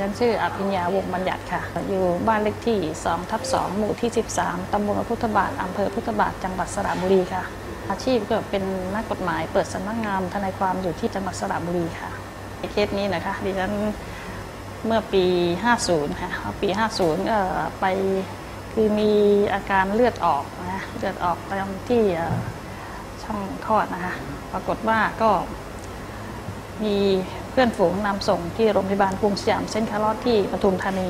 ฉันชื่ออภิญญาวงศ์บัญญัติค่ะ อยู่บ้านเลขที่2ทับ2หมู่ที่ 13 ตำบลพุทธบาทอำเภอพุทธบาท จังหวัดสระบุรีค่ะ อาชีพก็เป็นนักกฎหมายเปิดสำนักงานทนายความอยู่ที่จังหวัดสระบุรีค่ะเคสนี้นะคะดิฉันเมื่อปี 50 ค่ะ ปี 50ก็ไปคือมีอาการเลือดออกนะเลือดออกตามที่ช่องคลอดนะคะ ปรากฏว่าก็มี พื่อนฝูงนำส่งที่โรงพยาบาลกรุงสยามเส้นคารอดที่ปทุมธานี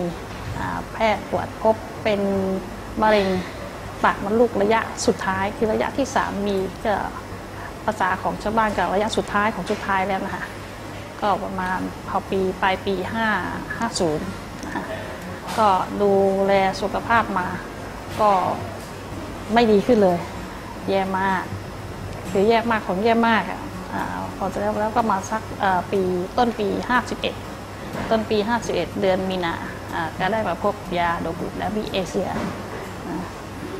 แพทย์ตรวจพบเป็นมะเร็งปากมดลูกระยะสุดท้ายคือระยะที่ 3 มีก็ภาษาของชาวบ้านกับระยะสุดท้ายของสุดท้ายแล้วนะคะก็ประมาณพอปีปลายปี 5 50นะคะก็ดูแลสุขภาพมา ก็ไม่ดีขึ้นเลย แย่มาก คือแย่มากของแย่มากอะ พอจะแล้วแล้วก็มาสักปีต้นปี 51 ต้นปี 51 เดือนมีนาก็ได้มาพบยาโดบุและมีเอเชีย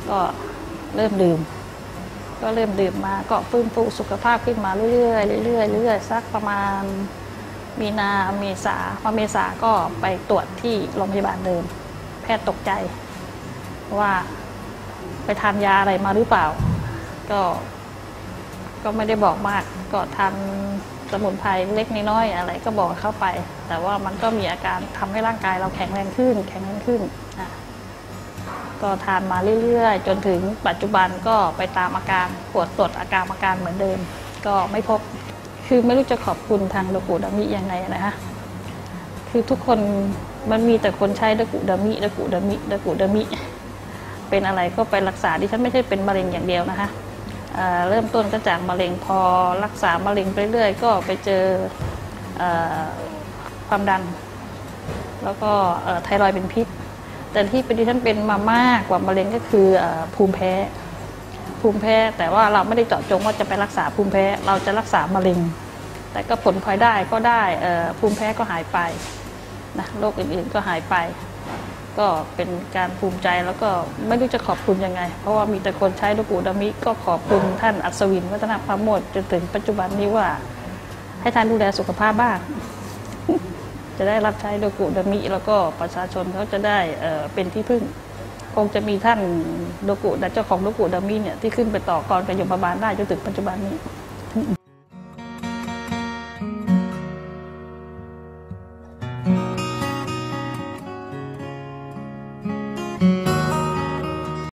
ก็เริ่มดื่ม ก็เริ่มดื่มมาก็ฟื้นฟูสุขภาพขึ้นมาเรื่อยๆเรื่อยๆเรื่อยๆสักประมาณมีนาเมษาพอเมษาก็ไปตรวจที่โรงพยาบาลเดิม แพทย์ตกใจว่าไปทานยาอะไรมาหรือเปล่า ก็ ก็ไม่ได้บอกมาก ก็ทานสมุนไพรเล็กน้อยอะไรก็บอกเข้าไป แต่ว่ามันก็มีอาการทำให้ร่างกายเราแข็งแรงขึ้น แข็งแรงขึ้นก็ทานมาเรื่อยๆ จนถึงปัจจุบันก็ไปตามอาการปวดตรวจอาการอาการเหมือนเดิม ก็ไม่พบคือไม่รู้จะขอบคุณทางดกูดามิยังไงนะคะคือทุกคนมันมีแต่คนใช้ดกูดามิดกูดามิดกูดามิ เป็นอะไรก็ไปรักษาดิฉันไม่ใช่เป็นมะเร็งอย่างเดียวนะคะ เริ่มต้นก็จากมะเร็งพอรักษามะเร็งไปเรื่อยก็ไปเจอเอความดัน แล้วก็ไทรอยด์เป็นพิษ แต่ที่เป็นดิฉันเป็นมามากกว่ามะเร็งก็คืออภูมิแพ้ ภูมิแพ้แต่ว่าเราไม่ได้เจาะจงว่าจะไปรักษาภูมิแพ้เราจะรักษามะเร็ง แต่ก็ผลพลอยได้ก็ได้ภูมิแพ้ก็หายไปนะโรคอื่นๆก็หายไป ก็เป็นการภูมิใจแล้วก็ไม่รู้จะขอบคุณยังไง เพราะว่ามีแต่คนใช้ดกูดามิก็ขอบคุณท่านอัศวินวัฒนพามดจนถึงปัจจุบันนี้ว่า ให้ท่านดูแลสุขภาพบ้างจะได้รับใช้ดกูดามิ แล้วก็ประชาชนเขาจะได้เออเป็นที่พึ่ง คงจะมีท่านโดกุเจ้าของโดกุดามิเนี่ยที่ขึ้นไปต่อกรกับยมบาลได้จนถึงปัจจุบันนี้